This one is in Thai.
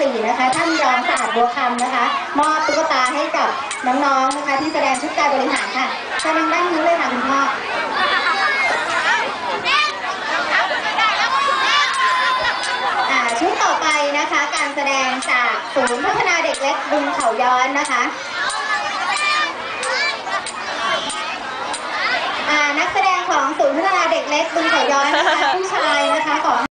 สี่นะคะ ท่านรองสะอาดบัวคำนะคะ มอบตุ๊กตาให้กับน้องๆนะคะ ที่แสดงชุดการบริหารค่ะจะนั่งด้านนี้เลยค่ะคุณพ่ออ่าชุดต่อไปนะคะ การแสดงจากศูนย์พัฒนาเด็กเล็กบึงเขาย้อนนะคะอ่านักแสดงของศูนย์พัฒนาเด็กเล็กบึงเขาย้อน